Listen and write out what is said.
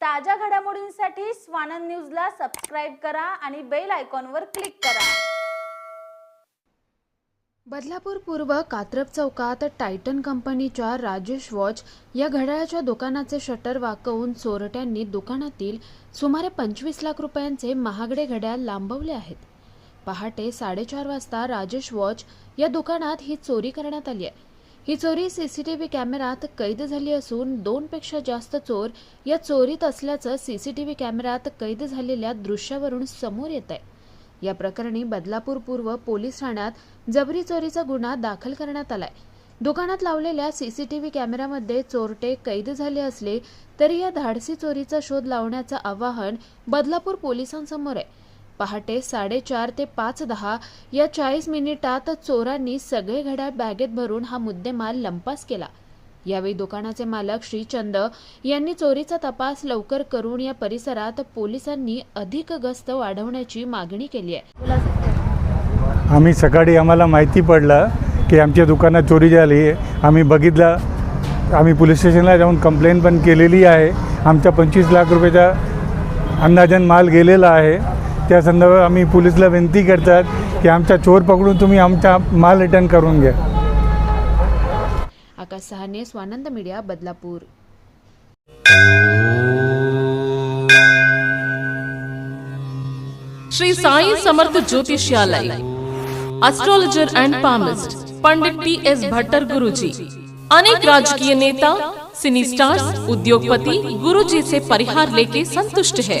ताज्या घडामोडींसाठी स्वानंद न्यूजला सबस्क्राईब करा आणि बेल आयकॉनवर क्लिक करा. बदलापूर पूर्व कात्रप चौकात टायटन कंपनीच्या राजेश वॉच या घड्याळाच्या दुकानाचे शटर वाकवून चोरट्यांनी दुकानातील सुमारे पंचवीस लाख रुपयांचे महागडे घड्याळ लांबवले आहेत. पहाटे साडेचार वाजता राजेश वॉच या दुकानात ही चोरी करण्यात आली आहे. ही चोरी सीसीटीव्ही कॅमेऱ्यात कैद झाली असून दोनपेक्षा जास्त चोर या चोरीत असल्याचं सीसीटीव्ही कॅमेऱ्यात कैद झालेल्या दृश्यावरून समोर येत आहे. या प्रकरणी बदलापूर पूर्व पोलीस ठाण्यात जबरी चोरीचा गुन्हा दाखल करण्यात आलाय. दुकानात लावलेल्या सीसीटीव्ही कॅमेऱ्यामध्ये चोरटे कैद झाले असले तरी या धाडसी चोरीचा शोध लावण्याचं आवाहन बदलापूर पोलिसांसमोर आहे. पहाटे साडेचार ते पाच दहा या चाळीस मिनिटात चोरांनी सगळे घड्याळ बॅगेत भरून हा मुद्देमाल लंपास केला. यावेळी दुकानाचे मालक श्रीचंद यांनी चोरीचा तपास लवकर करून या परिसरात पोलिसांनी अधिक गस्त वाढवण्याची मागणी केली आहे. आम्ही सकाळी आम्हाला माहिती पडलं की आमच्या दुकानात चोरी झाली आहे. आम्ही बघितलं आम्ही पोलीस स्टेशनला जाऊन कंप्लेंट पण केलेली आहे. आमचा पंचवीस लाख रुपयाचा अंदाजन माल गेलेला आहे. त्या संदर्भात आम्ही पोलीसला विनंती करतात की आमचा चोर पकडून तुम्ही आमचा माल रिटर्न करून घ्या. Akash Sahane Swanand media Badlapur. Shri Sai Samarth ज्योतिषालय astrologer and palmist Pandit T S Bhattar Guruji अनेक राजकीय नेता सिनी स्टार्स उद्योगपति गुरुजी से परिहार लेके संतुष्ट है।